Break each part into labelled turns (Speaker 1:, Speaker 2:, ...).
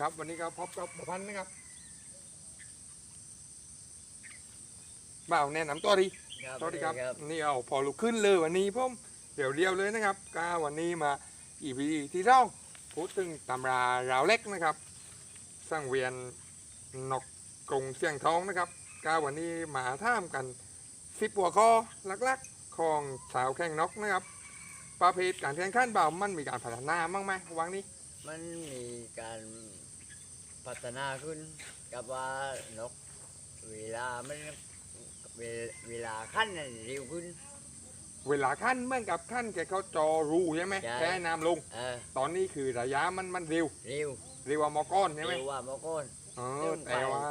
Speaker 1: ครับวันนี้ก็พบกับประพันธ์นะครับบ่าวแนะนำตัวดีสวัสดีครับนี่เอาพอลุกขึ้นเลยวันนี้ผมเดี๋ยวเดียวเลยนะครับก็วันนี้มาอีพีที่เราพูดถึงตำราราวเล็กนะครับ สร้างเวียนนกกรงเสียงทองนะครับก็วันนี้มาท่ามกันสิบหัวข้อลักๆของสาวแข่งนกนะครับประเภทการแข่งขันเบามันมีการพัฒนาบ้างไหมวังนี้
Speaker 2: มันมีการ พัฒนาขึ้นกับว่านกเวลามันเวเวลาขั้นนั้นเร็วขึ้น
Speaker 1: เวลาขั้นเหมื่อนกับขั้นแกเขาจอรูใช่ไหม
Speaker 2: ใช่
Speaker 1: แค่น้ำลง
Speaker 2: เออ
Speaker 1: ตอนนี้คือระยะมันมันเร็ว
Speaker 2: เร็ว
Speaker 1: เร็วกว่ามอก้อนใช่ไหม
Speaker 2: เร็วว่าเมื่อก่อน
Speaker 1: อ๋อ
Speaker 2: เร็วไป
Speaker 1: แต่ว่า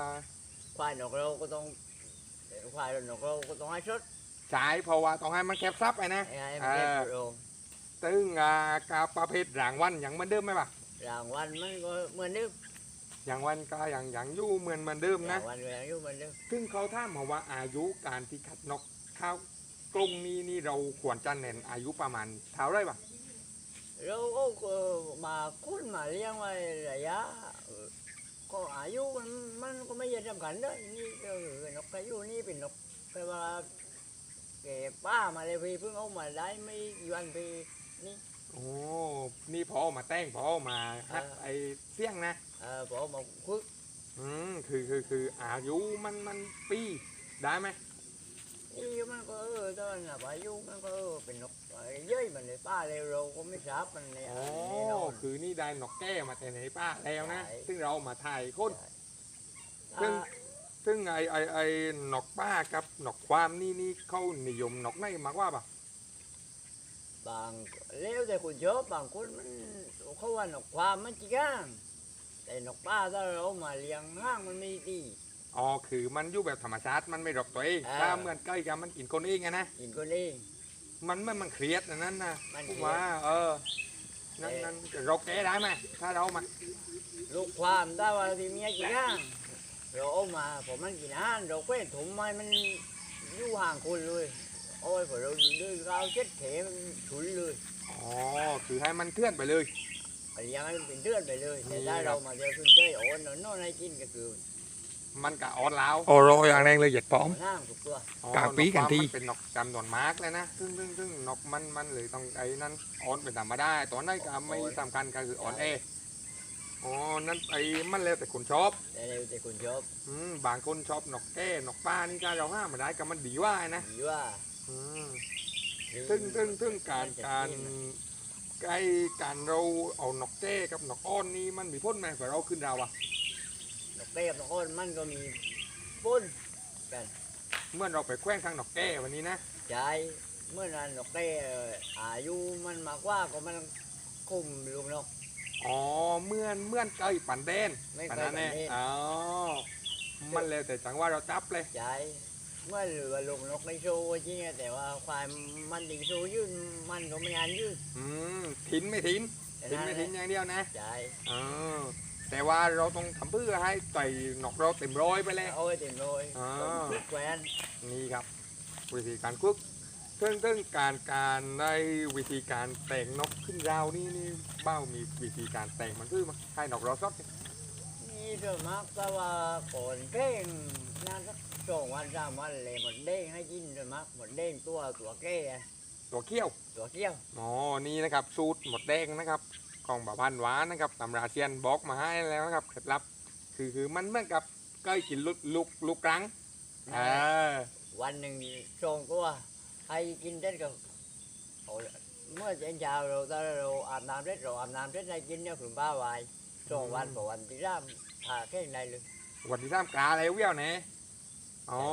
Speaker 2: ควายนกเราก็ต้องควายนกเราก็ต้องให้ชด
Speaker 1: ใช้เพราะว่าต้องให้มันแคบซับไปนะ
Speaker 2: ให้ให้มันเก็บ
Speaker 1: เออ
Speaker 2: โรง
Speaker 1: ซึ่งอ่ากาประเภทรางวัลอย่างเหมือนเดิมไหมปะ
Speaker 2: รางวัลมันก็เหมือนเดิม
Speaker 1: อย่างวันก็อย่างอย่างอยู่เหมือนเหมือนเดิมนะ
Speaker 2: รางวัลก็ยังอยู่เหมือนเดิม
Speaker 1: ซึ่งเขาถามมาว่าอายุการที่ขัดนกเข้ากรงนี้นี่เราควรจะเน้นอายุประมาณเท่าไรปะ
Speaker 2: เราก็เอ่อมาคุ้นมาเลี้ยงไว้ระยะเอ่อก็อายุมันมันก็ไม่ยันจำกัดด้วยนี่ก็คือนกอายุนี่เป็นนกแปลว่าแกป้ามาเลยพี่เพิ่งเอามาได้ไม่กี่วันพี่นี่
Speaker 1: โอ้นี่พอมาแต่งพอมาฮัด
Speaker 2: เออ
Speaker 1: ไอเสี่ยงนะ
Speaker 2: เออพอมาคุก
Speaker 1: อืมคือคือคืออายุมันมันปีได้ไหม
Speaker 2: นี่มันก็เออตอนน่ะอายุมันก็เออเป็นนกเอ่อเย้ยมันเลยป้าเลยเราก็ไม่ทราบมันเลย
Speaker 1: อ๋อ
Speaker 2: แน่นอน
Speaker 1: คือนี่ได้นกแก้มาแต่ไหนป้าแล้วนะ
Speaker 2: ใช่
Speaker 1: ซึ่งเรามาถ่ายคน
Speaker 2: อ่า
Speaker 1: ซึ่งซึ่งไอไอไอนกป้ากับนกความนี่นี่เขานิยมนกไหนมากกว่าปะ
Speaker 2: บางแล้วแต่คนชอบบา แต่นกป้าถ้าเราเอามาเลี้ยงห้างมันไม่ดี
Speaker 1: อ๋อคือมันอยู่แบบธรรมชาติมันไม่รบตัวเอง
Speaker 2: อ่า
Speaker 1: ถ้าเหมือนใกล้กันมันกินคนเองไงนะ
Speaker 2: กินคนเอง
Speaker 1: มันมันมันเครียดนะนั่นนะ
Speaker 2: มัน
Speaker 1: พูด
Speaker 2: เครียด
Speaker 1: ว่าเออนั่น
Speaker 2: เอ่อ
Speaker 1: นั่นเราแก้ได้ไหมถ้าเรามา
Speaker 2: ลูกความถ้าว่าที่เมียจีก้างเราเอามาผมมันกินอาหารเราเว้นถุงไม้มันอยู่ห่างคนเลยโอ้ยพอเราดื้อเราเช็ดเถมันฉุนเลย
Speaker 1: อ๋อคือให้มันเทื่อนไปเลย
Speaker 2: ไป เลี้ยงให้มันเป็นเลือดไปเลยแต่ถ้า
Speaker 1: นี่ครับ
Speaker 2: เรามาเจอขึ้นเจ้ยโอนนนอนให้กินก็คือ
Speaker 1: มันกะออนแล้วโอ้รออย่างแรงเลยเหยียดพร้อม
Speaker 2: ห้างทุกตัว
Speaker 1: กลางปีกันทีมันเป็นนกจำนวนมากเลยนะซึ่งซึ่งซึ่งนกมันมันเลยต้องไอ้นั่นออนเป็นธรรมดาตัวนั้นก็ไม่สำคัญก็คือออนเออ๋อนั่นไอ้มันแล้วแต่คนชอบ
Speaker 2: แต่เร็วแต่คนชอบ
Speaker 1: อืมบางคนชอบนกแก้นกป้านี่ถ้าเราห้ามไม่ได้ก็มันดีว่านะ
Speaker 2: ดีว่า
Speaker 1: อืมซึ่งซึ่งซึ่งการการ ไอ้การเราเอานกแก้กับนกอ้อนนี่มันมีพ้นไหมกว่าเราขึ้นเราอะ
Speaker 2: นกเต้กับนกอ้นมันก็มีปุ้น
Speaker 1: เมื่อเราไปแกว้งทางนกแก้วันนี้นะ
Speaker 2: ใจเมื่อนั้นนกเต้อายุมันมากกว่าก็มันคุมลูกนก
Speaker 1: อ๋อเมื่อนเมื่อนเกยปันแดน
Speaker 2: ไม่
Speaker 1: ปัน
Speaker 2: เคย
Speaker 1: นั้น
Speaker 2: แบบ
Speaker 1: แน่
Speaker 2: นี้
Speaker 1: อ๋อมันแล้วแต่จังว่าเราจับเลย
Speaker 2: ใจ เมื่อเหลือลูกนกในโชว์จริงๆแต่ว่าควายมันดีโชว์ยืนมันก็ไม่อันยืน
Speaker 1: อืมทิ้นไม่ทิ้น
Speaker 2: แต่
Speaker 1: ทิ้น
Speaker 2: นั่น
Speaker 1: ไม่
Speaker 2: แห
Speaker 1: ทิ้น
Speaker 2: ละ
Speaker 1: อย่างเดียวนะ
Speaker 2: ใจ
Speaker 1: อ๋อแต่ว่าเราต้องทำเพื่อให้ไต่นกเราเต็มร้อยไปเลย
Speaker 2: เอาไว้เต็มเลย
Speaker 1: อ่า
Speaker 2: ต้องทุกแควน
Speaker 1: นี่ครับวิธีการคุกซึ่งซึ่งการการได้วิธีการแต่งนกขึ้นราวนี่นี่เบ้ามีวิธีการแต่งมันคือมาให้นกเราซดเนี่ย
Speaker 2: นี่ส่วนมากแต่ว่าก่อนเพ่งนานสัก สองวันสามวันเลยหมดเด้งให้กินส่วนมากหมดเด้งตัวตัวแก่
Speaker 1: ตัวเขี้ยว
Speaker 2: ตัวเกี้ยว
Speaker 1: อ๋อนี่นะครับ สูตรหมดแดงนะครับกล่องบะพันหวานนะครับตำราเซียนบอกมาให้แล้วนะครับเคล็ดลับ คือคือมันเหมือนกับใกล้กินลูกลูกลูกกรังเออ
Speaker 2: วันหนึ่งสองตัวให้กินเสร็จก็เอาเมื่อเช้าเราถ้าเราอาบน้ำเสร็จเราอาบน้ำเสร็จให้กินเนี่ยถึงบ้าไว้สองวันต่อวันที่ร่ามผ่าแค่ไหนเลย
Speaker 1: วันที่สามกาแล้วเวี่ยวเนี่ย อ๋อ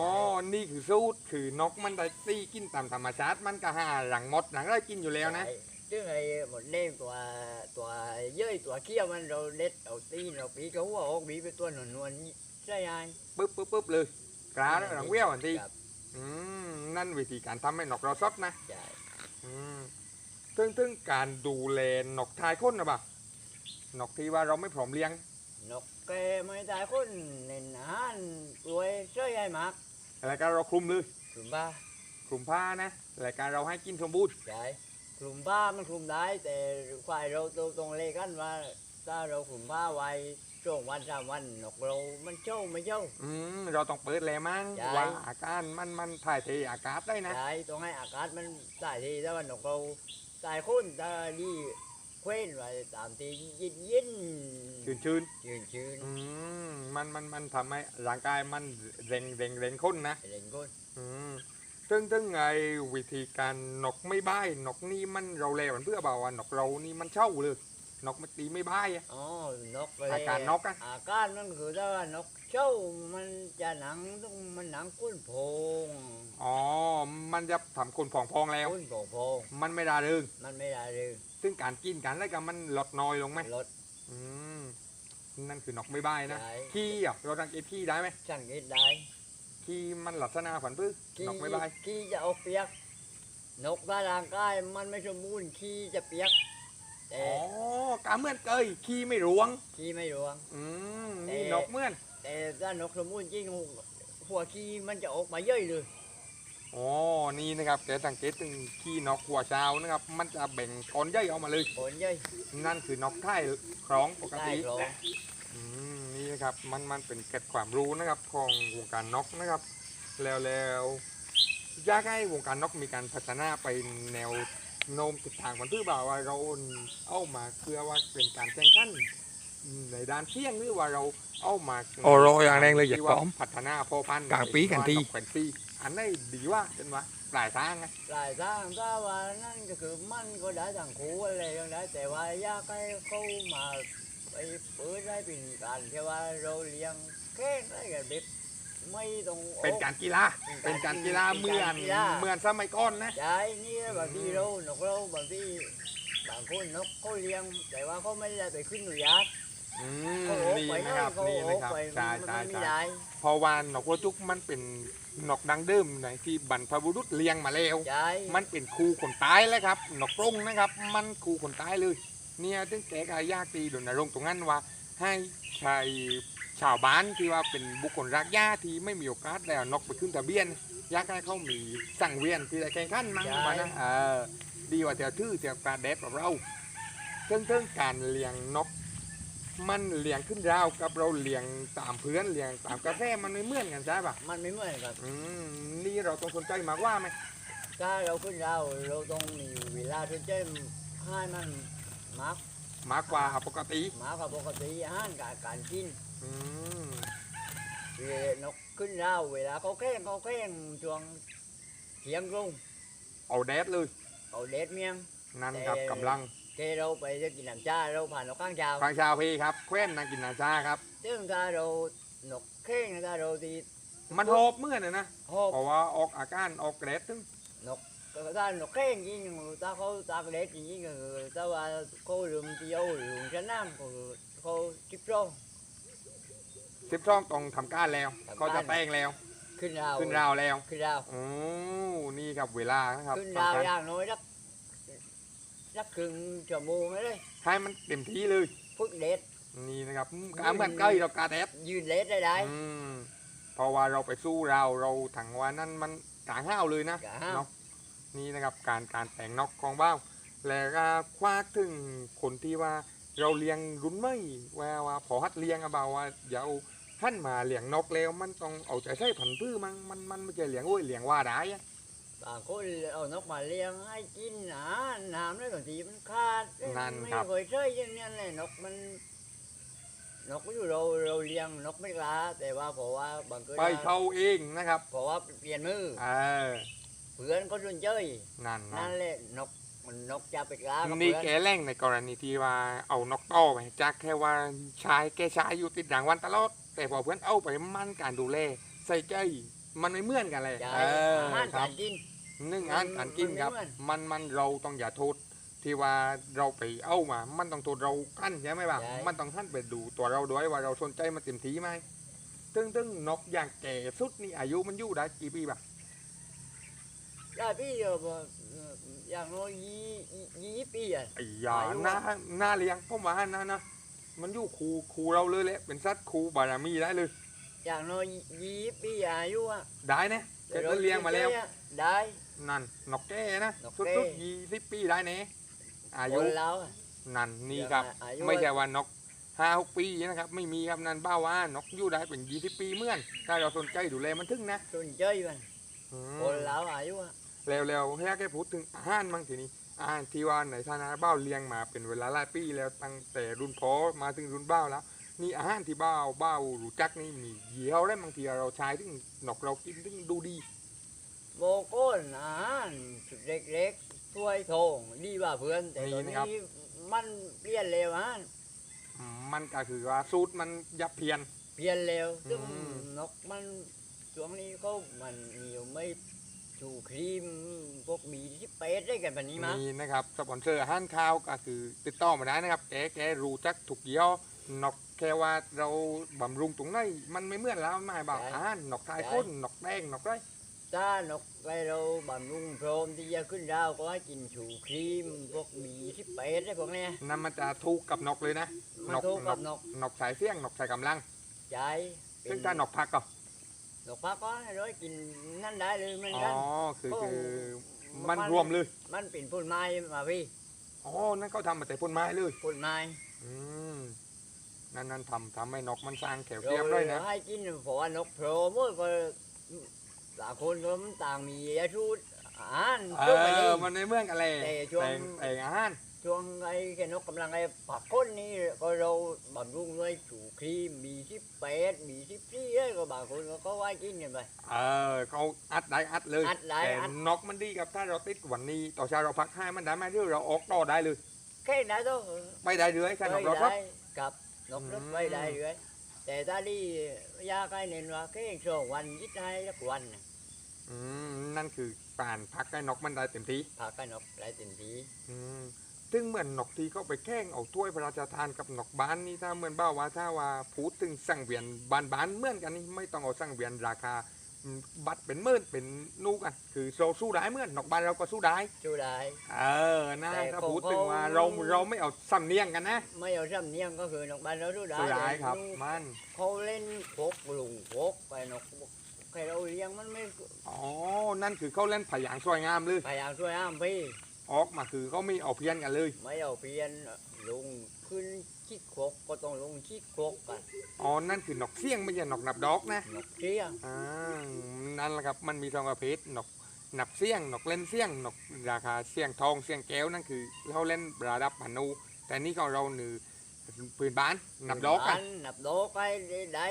Speaker 1: นี่คือสูตรคือนกมันได้ตีกินตามธรรมชาติมันก็หาหลังมดหลังได้กินอยู่แล้วนะ
Speaker 2: ใช่ซึ่งไอ้หมดเด้งตัวตัวเย้ยตัวเกี้ยวมันเราเด็ดเอาตีนเราปีก็หัวออกบีเป็นตัวหนวลนวลๆนี่ใช่ไง
Speaker 1: ปึ๊บปึ๊บปึ๊บเลยกาแล้วหลังเวี่ยวอันที
Speaker 2: ครับ
Speaker 1: อืมนั่นวิธีการทำให้นกเราสดนะ
Speaker 2: ใช่
Speaker 1: อืมซึ่งซึ่งการดูแลนกทายคนนะบ่ะนกที่ว่าเราไม่พร้อมเลี้ยง
Speaker 2: นกแกไม่ได้คนเน้นอาหารรวยใช่ไอ้หมาก
Speaker 1: รายการเราคลุมเลย
Speaker 2: ถึงบ้า
Speaker 1: คลุมผ้านะรายการเราให้กินสมบูรณ์
Speaker 2: ใช่คลุมบ้ามันคลุมได้ แต่ควายเราตัวตรงเลกันว่า ถ้าเราขุนผ้าไว้ช่วงวันสามวันนกเรา มันเจ้าไม่เจ้า
Speaker 1: อืมเราต้องเปิดแลมั้ง
Speaker 2: ใช่
Speaker 1: ว่าอาการมันมันถ่ายเทอากาศได้นะ
Speaker 2: ใช่ต้องให้อากาศมันใส่ทีถ้าวันนกเราใส่คุ้นถ้าดี เคว้นไว้ตามทียินยิน
Speaker 1: ชื้นชื้น
Speaker 2: ยืนชื้น
Speaker 1: ๆอืมมันมันมันทำให้ร่างกายมันเร่งเร่งเร่งข้นนะ
Speaker 2: เล่นก้น
Speaker 1: อืมซึ่งซึ่งไงวิธีการนกไม่บ้ายนกนี่มันเราเลวมันเพื่อบอกว่านกเรานี่มันเช่าเลย นกมันตีไม่บ้ายอะ
Speaker 2: อ๋อนกไป
Speaker 1: อาการนกอะ
Speaker 2: อาการมันคือถ้าว่านกเจ้ามันจะหนังต้องมันหนังก้นโพง
Speaker 1: อ๋อ มันจะทำคนผ่องพองแล้ว
Speaker 2: ก้นโพงโพง
Speaker 1: มันไม่ได้เรื่อง
Speaker 2: มันไม่ได้เลย
Speaker 1: ซึ่งการกินกันอะไรกันมันลดน้อยลงไหม
Speaker 2: รถ
Speaker 1: อืมนั่นคือนกไม่บ้ายนะ
Speaker 2: ใช่
Speaker 1: ขี้อะเราดังเกตขี้ได้ไหม
Speaker 2: สังเกตได้
Speaker 1: ขี้มันลักษณะผันพื้
Speaker 2: ขี้
Speaker 1: นกไม่บ้าย
Speaker 2: ขี้จะเอาเปียก นกถ้าร่างกายมันไม่สมบูรณ์ขี้จะเปียก แต่
Speaker 1: อ๋อกาเหมื่อนเกยขี้ไม่รวง
Speaker 2: ขี้ไม่รวง
Speaker 1: อืมนี่
Speaker 2: แต่
Speaker 1: นกเหมื่อน
Speaker 2: แต่ถ้านกสมบูรณ์จริงหัวขี้มันจะออกมาเยอะเลย
Speaker 1: อ๋อนี่นะครับแกสังเกตถึงขี้นกหัวเช้านะครับ มันจะแบ่งก้อนใหญ่ออกมาเลย
Speaker 2: ผลเยอะ
Speaker 1: นั่นคือนกไท่คล้องปก
Speaker 2: ได้
Speaker 1: ติ
Speaker 2: โล
Speaker 1: อืมนี่นะครับมันมันเป็นเกร็ดความรู้นะครับของวงการนกนะครับ แล้วแล้วอยากให้วงการนกมีการพัฒนาไปแนว โน้มทิศทางมันเพื่อบ่าว่าเราเอามาเพื่อว่าเป็นการแข่งขันในด้านเสี่ยงหรือว่าเราเอามา
Speaker 3: โอ้รออย่างแรงเลยอย่า
Speaker 1: ที่ว่า
Speaker 3: พร้อม
Speaker 1: พัฒนาพ่อพันธุ์
Speaker 3: กลางปีกันที
Speaker 1: ว่เป็นปีอันไหนดีว่าเป็นว่าปลายทางไง
Speaker 2: หลายทางถ้าว่านั่นก็คือมันก็ได้ทางคูอะไรอย่างนั้นแต่ว่าอยากให้เขามาไปเปิดได้เป็นการที่ว่าเราเลี้ยงแค่ได้กันเด็ก ไม่ต้องออ
Speaker 1: เป็นการกีฬา เป็นการกีฬาเหมือน
Speaker 2: กีฬา
Speaker 1: เหมือนสมัยก่อนนะ
Speaker 2: ใช่นี่บางทีเรานกเราบางทีบางคนนกเขาเลี้ยง แต่ว่าเขาไม่ได้ไปขึ้นหนุยาต
Speaker 1: อืม
Speaker 2: เขาโอ้
Speaker 1: นี่
Speaker 2: ไป
Speaker 1: นะครับ
Speaker 2: เขา
Speaker 1: นี่
Speaker 2: โอ้
Speaker 1: นะครับ
Speaker 2: ไป
Speaker 1: ใช่
Speaker 2: มัน
Speaker 1: ใช่
Speaker 2: ไม่
Speaker 1: ใช่
Speaker 2: ได้
Speaker 1: เพราะว่านกวัวจุกมันเป็นนกดังเดิมไหนที่บรรพบุรุษเลี้ยงมาแล้ว
Speaker 2: ใช่
Speaker 1: มันเป็นครูคนตายแล้วครับนกกรงนะครับ มันครูคนตายเลย เนี่ยถึงแกก็ยากตีโดนรงค์ตรงนั้นว่า ให้ชาย ชาวบ้านที่ว่าเป็นบุคคลรักหญ้าที่ไม่มีโอกาสได้เอานกไปขึ้นทะเบียนอยากให้เขามีสั่งเวียนที่ได้แข่งขันมั้งมานะเออดีกว่าเที่ยวทื่อเที่ยวกาแดดกับเราเรื่องเรื่องการเลี้ยงนก มันเลี้ยงขึ้นราวกับเราเลี้ยงตามเพื่อนเลี้ยงตามกาแฟมันไม่เหมือนกันใช่ปะ
Speaker 2: มันไม่เหมือนกับ
Speaker 1: อืมนี่เราต้องสนใจมากว่าไหม
Speaker 2: ถ้าเราขึ้นเราเราต้องมีเวลาที่จะให้มันมาก
Speaker 1: มากกว่าปกติ
Speaker 2: มากกว่าปกติอาหารการการกิน
Speaker 1: อืม
Speaker 2: เวลา นกขึ้นเราเวลาเขาแข่งเขาแข่งช่วงเที่ยงตรง
Speaker 1: เอาแดดเลย
Speaker 2: เขาเด็ดเมียง
Speaker 1: นั่นครับ
Speaker 2: เอ่อ
Speaker 1: กำลัง
Speaker 2: เทเราไปจะกินน้ำชาเราผ่านนกข้างเช้า
Speaker 1: ฟังชาวพีครับแคว้นนางกินนาซาครับ
Speaker 2: ซึ่งถ้าเรานกแข่งถ้าเราตี
Speaker 1: มันโหบเมื่อนะนะ
Speaker 2: หอบ
Speaker 1: เพราะว่าออกอาการออกแดดถึง
Speaker 2: ถ้านกแข่งจริงถ้าเขาตากเด็ดจริงๆก็คือถ้าว่าเขาลืมเที่ยวลืมชนะก็คือเขาจิบจ้อง
Speaker 1: สิบช่องต้องทำการแล้ว
Speaker 2: ทำการ
Speaker 1: เขาจะแป้งแล้ว
Speaker 2: ขึ้นราว
Speaker 1: ขึ้นราวแล้ว
Speaker 2: ขึ้นราว
Speaker 1: โอ้นี่ครับเวลานะครับ
Speaker 2: ขึ้นราว
Speaker 1: สำคัญ
Speaker 2: อย่างน้อยสักสักครึ่งชั่วโมงเลย
Speaker 1: ให้มันเต็มที่เลย
Speaker 2: ฝึกเด็ด
Speaker 1: นี่นะครับอืมกาเหมือนใกล้เรากาแดด
Speaker 2: ยืนเด็ดได้ได้
Speaker 1: อืมเพราะว่าเราไปสู้เราเราถังว่านั่นมันกางห้าวเลยนะ
Speaker 2: กะห้าว
Speaker 1: เนาะนี่นะครับการการแต่งนกของบ้าวแล้วก็คว้าถึงคนที่ว่าเราเลี้ยงรุ่นไม่ว่าว่าพอฮัดเลี้ยงอะบ่าวว่าเดี๋ยว ท่านมาเลี้ยงนกแล้วมันต้องเอาใจใส่ผันพืชมันมันมันไม่ใช่เลี้ยงโอ้ยเลี้ยงว่าได้อะ
Speaker 2: บางคนเอานกมาเลี้ยงให้กินอาหารน้ำแล้วบางทีมันขาดไม่เคยใช่ยังนี้เลยนกมัน นกอยู่เราเราเลี้ยงนกไม่กล้าแต่ว่าเพราะว่าบางคน
Speaker 1: ไปเขาเองนะครับ
Speaker 2: เพราะว่าเปลี่ยนมือ
Speaker 1: เออ
Speaker 2: เพื่อนก็รุนเจ้ย
Speaker 1: นั่นนั่
Speaker 2: นั่
Speaker 1: น
Speaker 2: นแหละนกมันนกจะไปกล้ากับ
Speaker 1: นี่
Speaker 2: เพื่อน
Speaker 1: แกแร่งในกรณีที่ว่าเอานกต้อไปจากแค่ว่าชายแกชายอยู่ติดรางวัลตลอด แต่พอเพื่อนเอาไปมันการดูแลใส่ใจมันไม่เหมือนกันเลย
Speaker 2: ใช่
Speaker 1: เออ
Speaker 2: อาหาร
Speaker 1: ครั
Speaker 2: กา
Speaker 1: บ
Speaker 2: รกิน
Speaker 1: นึ่งอาหารการกินครับ
Speaker 2: มันไม่เหมือน
Speaker 1: มันมันเราต้องอย่าโทษที่ว่าเราไปเอามา มันต้องโทษเรากันใช่ไหมบ้าง
Speaker 2: ใช่
Speaker 1: มันต้องท่านไปดูตัวเราด้วยว่าเราสนใจมันเต็มที่ไหมตึ้งตึ้งนกอย่างแก่สุดนี่อายุมันอยู่ได้กี่ปีบ้าง
Speaker 2: ได้พี่เดียวบ่อย่างน้อยยี่ยี่ยี่ปีอะ
Speaker 1: ไอ้ยา
Speaker 2: อายุ
Speaker 1: หน้าหน้าเลี้ยงพ่อมานะนะ มันอยู่คูคูเราเลยแหละเป็นสัตว์คูบารมีได้เลย
Speaker 2: อย่างน้อยยี่ปีอายุอะ
Speaker 1: ได้นะแกก็เลี้ยงมาแล้ว
Speaker 2: ได้
Speaker 1: นั่นนกแก่นะ
Speaker 2: นก
Speaker 1: สุ
Speaker 2: แก่
Speaker 1: ดๆยี่สิบปีได้เน่อา
Speaker 2: ค
Speaker 1: ยุ
Speaker 2: นเราอะ
Speaker 1: นั่นนี่ครับ
Speaker 2: อายุ
Speaker 1: ไม่ใช่ว่านกห้าหกปีนะครับ ไม่มีครับนั่นบ้าว่านกอยู่ได้เป็นยี่สิบปีเหมื่อนถ้าเราสนใจดูแลมันถึงนะ
Speaker 2: จนเจยมัน
Speaker 1: อืม
Speaker 2: คนแล้วอายุอะ
Speaker 1: แล้วแล้วให้แกพูดถึงอาหารมั่งทีนี้ อาหารที่ว่าในฐานะเบ้าเลี้ยงมาเป็นเวลาหลายปีแล้วตั้งแต่รุ่นพ่อมาถึงรุ่นเบ้าแล้ว นี่อาหารที่เบ้าเบ้ารู้จักนี่มีเยี่ยวได้บางทีเราใช้ถึงนกเรากินถึงดูดี
Speaker 2: โบโก้นอาหารเล็กๆถ้วยโถงดีกว่าเพื่อนแต่ตอนนี้มันเปลี่ยนเร็วฮะ
Speaker 1: อืมมันก็คือว่าสูตรมันยับเพียน
Speaker 2: เปลี่ยนเร็วซึ่ง
Speaker 1: อืม
Speaker 2: นกมันช่วงนี้ก็มันมีไม่ ชูครีมพวกมีที่เป็ดได้กันแบบนี้มั้ง
Speaker 1: นี่นะครับสปอนเซอร์อาหารข้าวก็คือติดต่อมาได้นะครับแกแกรู้จักถูกเยี่ยวนกแค่ว่าเราบำรุงตรงไหนมันไม่เหมือนแล้วไม่บอกอาหารนกทายข้นนกแดงนกไร
Speaker 2: ถ้านกไปเราบำรุงโพรมที่จะขึ้นดาวก็ให้กินชูครีมพวกมีที่เป็ดได้พวกเนี้ย
Speaker 1: นั่นมันจะถูกกับนกเลยนะ
Speaker 2: มันถูกกับนก
Speaker 1: นกสายเสี่ยงนกสายกำลัง
Speaker 2: ใจเป็
Speaker 1: ซึ่งถ้านกพักก็
Speaker 2: นกพักก็ให้เรากินนั่นได้เลยเหมือน
Speaker 1: อ๋
Speaker 2: กัน
Speaker 1: อคือ
Speaker 2: ก็
Speaker 1: คือ
Speaker 2: มั
Speaker 1: มันนรวมเลย
Speaker 2: มันเป็นพุ่นไม้มาพี่
Speaker 1: อ๋อ นั่นเขาทำมาแต่พ่นไม้เลย
Speaker 2: พุ่นไม้
Speaker 1: อืม นั่นนั่นทำทำให้นกมันสร้างแขว
Speaker 2: เรา
Speaker 1: เทียมด้วยนะ
Speaker 2: ให้กินเพราะว่านกโพรมก็ต่างคนก็มันต่างมีอายุอาหาร
Speaker 1: เอ
Speaker 2: ช่วงนี้
Speaker 1: อมันในเมืองอะไร
Speaker 2: แต่ช่วง
Speaker 1: แต่งแต่งอาหาร
Speaker 2: ช่วงไอ้แค่นกกำลังไอ้ผักก้นนี่ก็เราบำรุงด้วยชูครีมมีที่เป็ดมีที่พี่เอ้ยก็บางคนก็เขาไว้กินกันไป
Speaker 1: เออเขาอัดได้อัดเลย
Speaker 2: อัดได้
Speaker 1: แต่
Speaker 2: อัด
Speaker 1: นกมันดีกับถ้าเราติดวันนี้ต่อเช้าเราพักให้มันได้ไหมหรือเราออกต่อได้เลย
Speaker 2: แค่นั้นก็
Speaker 1: ไม่ได้เลยแค่น
Speaker 2: ไป
Speaker 1: กเราพัก
Speaker 2: ได้กับนกรถ
Speaker 1: อืม
Speaker 2: ไปได้เลยแต่ถ้าดียาใกล้เน้นว่าแค่สองวันยิดได้สักวันน่ะ
Speaker 1: อืมนั่นคือการพักให้นกมันได้เต็มที่
Speaker 2: พากันนกได้เต็มที
Speaker 1: อืม ซึ่งเหมือนนกที่เขาไปแข่งเอาถ้วยพระราชทานกับนกบ้านนี่ถ้าเหมือนบ้าว่าถ้าว่าพูดถึงสั่งเวียนบานบานๆเหมือนกันนี่ไม่ต้องเอาสั่งเวียนราคาอืมบัตรเป็นหมื่นเป็นนูกัน คือโซสู้ได้เหมือนนกบ้านเราก็สู้ได้
Speaker 2: ชูได้
Speaker 1: เออนะ
Speaker 2: แต่
Speaker 1: ถ้า
Speaker 2: ของ
Speaker 1: พูดถึงว่า
Speaker 2: เขา
Speaker 1: เราเราไม่เอาสำเนียงกันนะ
Speaker 2: ไม่เอาซ้ำเนียงก็คือนกบ้านเราชูได้
Speaker 1: สู้ได้
Speaker 2: แต่
Speaker 1: ครับ
Speaker 2: ลูก
Speaker 1: มัน
Speaker 2: เขาเล่นพกลุงพกไปนกใครเราเลี้ยงมันไม่
Speaker 1: อ๋อนั่นคือเขาเล่นผายางสวยงามเลย
Speaker 2: พยายามช่วยห้ามพี่
Speaker 1: ออกมาคือเขาไม่เอาเพี้ยนกันเลย
Speaker 2: ไม่เอาเพียนลุงขึ้นชิดโคกก็ต้องลงชิดโคกกัน
Speaker 1: อ๋อนั่นคือนกเสี่ยงไม่ใช่นกนับดอกนะ
Speaker 2: นกเสียง
Speaker 1: อ่านั่นแหละครับมันมีสองประเภทนกหนับเสี่ยงนกเล่นเสี่ยงนกราคาเสี่ยงทองเสี่ยงแก้วนั่นคือเขาเล่นระดับพันูแต่นี่ของเราหนือปืนบ้านนับดอกกัน
Speaker 2: นับดอกไปได้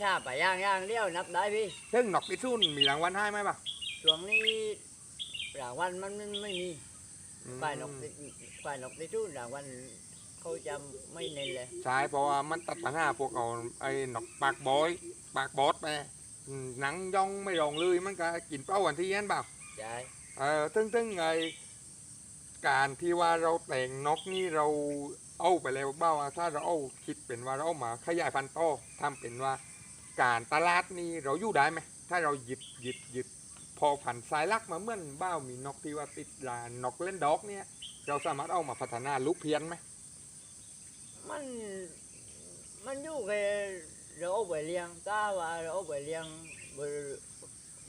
Speaker 2: ช้าไปย่างย่างเดียวนับได้พี่
Speaker 1: ซึ่งนกพิซุนมีรางวัลให้ไหมปะ
Speaker 2: ช่วงนี้ รางวัลมันไม่ไม่มี
Speaker 1: อืม
Speaker 2: ฝ่ายนกติฝ่ายนกติทุ่นรางวัลเขาจะไม่เน้นเลย
Speaker 1: ใช่เพราะว่ามันตัดปัญหาพวกเอาไอ้นกปากบอยปากบอสไปอืมหนังย่องไม่รองเลยมันก็กินเป้าวันที่นั้นเปล่า
Speaker 2: ใช่
Speaker 1: เออตึ้งตึ้งไงการที่ว่าเราแต่งนกนี่เราเอาไปแล้วบ้าว่าถ้าเราเอาคิดเป็นว่าเราเอามาขยายพันธุ์ต่อทำเป็นว่า การตลาดนี่เราอยู่ได้ไหมถ้าเราหยิบหยิบหยิบพ อพันธุ์สายลักมาเหมื่อนบ้าวมีนกที่ว่าติดลานนกเล่นดอกเนี่ย เราสามารถเอามาพัฒนาลูกเพี้ยนไหม
Speaker 2: มันมันอยู่แค่เราเอาไปเลี้ยงถ้าว่าเราเอาไปเลี้ยงบ่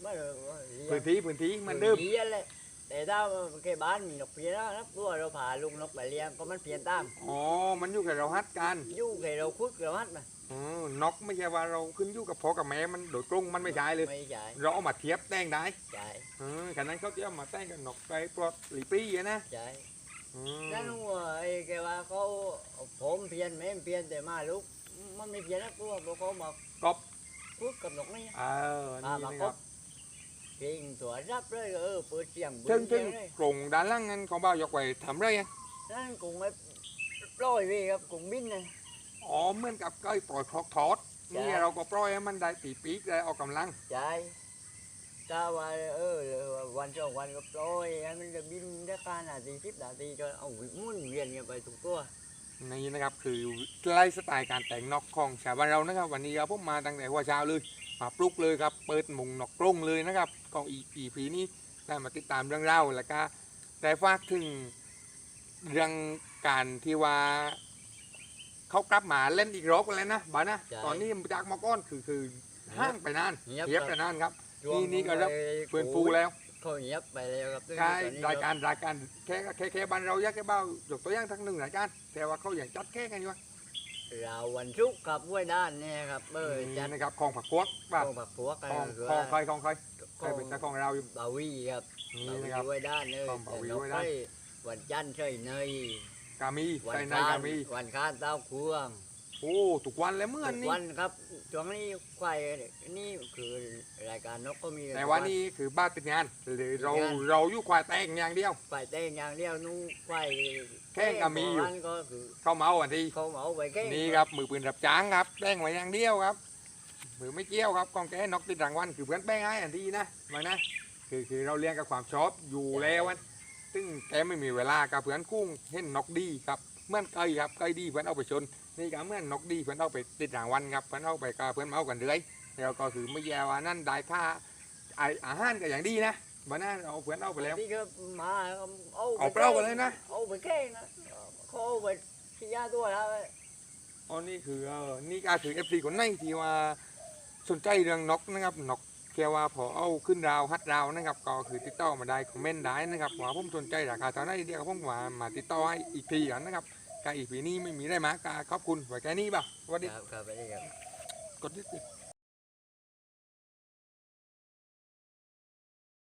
Speaker 2: ไม่เลี้ยง
Speaker 1: พื้นที่พื้นที่เหมันเดิม
Speaker 2: เพี้ยนเลย แต่ถ้าแค่บ้านมีนกเพี้ยนนะตัวเราพาลูกนกไปเลี้ยงก็มันเพี้ยนตาม
Speaker 1: อ๋อ มันอยู่กับเราฮัดกัน
Speaker 2: อยู่แค่เราคุกเราฮัดมา
Speaker 1: อ๋อนกไม่ใช่ว่าเราขึ้นอยู่กับพ่อกับแม่มันโดยตรงมันไม่ใช่เลย
Speaker 2: ไม่ใช่
Speaker 1: เราเอามาเทียบแต่งได้
Speaker 2: ใช่
Speaker 1: เออขนาดเขาจะเอามาแต่งกับนกไปปลอดหลีปรี้อะนะ
Speaker 2: ใช่
Speaker 1: อืม
Speaker 2: นั่นว่าไอ้แกว่าเขาผมเพี้ยนแม่เพี้ยนแต่มาลูกมันไม่เพี้ยนนะตัวเพราะเขามา
Speaker 1: ก๊อป
Speaker 2: คุกกับนกนี่
Speaker 1: เออ
Speaker 2: มา
Speaker 1: นี่
Speaker 2: มา
Speaker 1: นะ
Speaker 2: ค
Speaker 1: ค
Speaker 2: ร
Speaker 1: รั
Speaker 2: บ บเก่งตัวรับเลยเออเปิดเสียงเบิ้
Speaker 1: ซึ่ง
Speaker 2: ง
Speaker 1: ซึ่ง
Speaker 2: เลย
Speaker 1: กรงด้านล่างนั้นของบ่าวยกไว้ทำไรอะ
Speaker 2: นั่นกุ้งไม่ปล่อยพี่ครับกุ้งบินนะ
Speaker 1: อ๋อเหมือนกับก้อยปล่อยคลอกทอด
Speaker 2: ใช่
Speaker 1: นี่เราก็ปล่อยให้มันได้ปีปีกได้ออกกำลัง
Speaker 2: ใช่ถ้าว่าเออวันสองวันก็ปล่อยให้มันจะบินได้ค่านาทีสิบนาทีก็เอาหมุนเวียนกันไปทุกตัว
Speaker 1: นี่นะครับคือไลฟ์สไตล์การแต่งนกของชาวบ้านเรานะครับ วันนี้เราพบมาตั้งแต่หัวเช้าเลย มาปลุกเลยครับเปิดมุงนกกรงเลยนะครับก็อีอีพีนี้ได้มาติดตามเรื่องเล่าวแล้วก็ได้ฝากถึงเรื่องการที่ว่าเขากลับมาเล่นอีกรอบกันแล้วนะบ้านะ
Speaker 2: ใช่
Speaker 1: ตอนนี้จากเมาก้อนคือคือห้างไปนาน
Speaker 2: เงียบ
Speaker 1: เทียบ
Speaker 2: ครับ
Speaker 1: ไปนานครับ
Speaker 2: ช่วง
Speaker 1: นี่นี่ก็รับ
Speaker 2: ไอ้
Speaker 1: เฟื่อนฟูแล้ว
Speaker 2: โเขาเงียบไปแล้วครับ
Speaker 1: ใช่
Speaker 2: ตอนนี้
Speaker 1: รายการรายการแค่แค่แค่บ้านเราแยกแค่เบ้ายกตัวอย่างทั้งหนึ่งรายการแต่ว่าเขาอย่างจัดแค่กันอยู่วะ
Speaker 2: เราวันชุกร์ครับห้วยด้านเนี่ยครับเออจัด
Speaker 1: นะครับของผักพวกป่ะ
Speaker 2: กองผักผัวกัน
Speaker 1: ของ
Speaker 2: คือ
Speaker 1: ของ
Speaker 2: ว่า
Speaker 1: ใครของใครใคร
Speaker 2: กอง
Speaker 1: เป็นเจ้าของเราอยู่
Speaker 2: บาวีครับ
Speaker 1: นี่
Speaker 2: บาวี
Speaker 1: นะครับ
Speaker 2: ห้วยด้านเนี่ย
Speaker 1: กองบาวี
Speaker 2: แต่
Speaker 1: ห้วยด้าน
Speaker 2: เราไปวันจันทร์ใช่เนย
Speaker 1: กามี
Speaker 2: วั
Speaker 1: ใส่ใน
Speaker 2: ค้ากา
Speaker 1: นมี
Speaker 2: วันค้านเต้าควง
Speaker 1: โอ้ทุกวันเลยเมื่อ
Speaker 2: ทุก
Speaker 1: นี้
Speaker 2: วันครับช่วงนี้ควายนี่คือรายการนกก็มี
Speaker 1: แต่ว่านี่คือบ้านติดงานหรือเรา
Speaker 2: ติดงาน
Speaker 1: เราอยู่ควายแต่งอย่างเดียว
Speaker 2: ควายเต้งอย่างเดียวนู้ควาย
Speaker 1: แข้งก็มีอยู่
Speaker 2: โบราณก็คือ
Speaker 1: เข้าเมาอันที่
Speaker 2: เขาเอาไปแข้ง
Speaker 1: นี่ครับมือปืนรับจ้างครับแป้งไว้อย่างเดียวครับมือไม่เกี่ยวครับกองแกนกติดรางวัลคือเพื่อนแป้งให้อันที่นะมานะคือคือเราเลี้ยงกับความชอบอยู่แล้วอะซึ่งแกไม่มีเวลากับเพื่อนกุ้งเห็นนกดีครับเหมื่อนไก่ครับไก่ดีเพื่อนเอาไปชน นี่ก็เหมื่อนนกดีเพื่อนเอาไปติดรางวัลครับเพื่อนเอาไปกับเพื่อนเอากันเรื่อยแล้วก็คือไม่แย่ว่านั่นได้ค่าไออาหารก็อย่างดีนะมานะเอาเพื่อนเอาไปแล้ว
Speaker 2: ที่ก็มาเอา
Speaker 1: เอาเปล่ากันเลยนะ
Speaker 2: เอาไปแข้งนะเขาเอาไปที่ยาตัวแล้ว
Speaker 1: อ๋อนี่คือเออนี่ก็คือเอฟซีคนไหนที่ว่าสนใจเรื่องนกนะครับนกแค่ว่าพอเอาขึ้นราวฮัดราวนะครับ ก็คือติดต่อมาได้คอมเมนต์ได้นะครับว่าผมสนใจราคาเท่าไหร่เดี๋ยวผมมามาติดต่อให้อีกทีกันนะครับ กาอีพีนี้ไม่มีได้มากาขอบคุณไว้แค่นี้ป่ะสวัสดี
Speaker 2: ครับครับไปเลยครับ
Speaker 1: กดนิดเดียว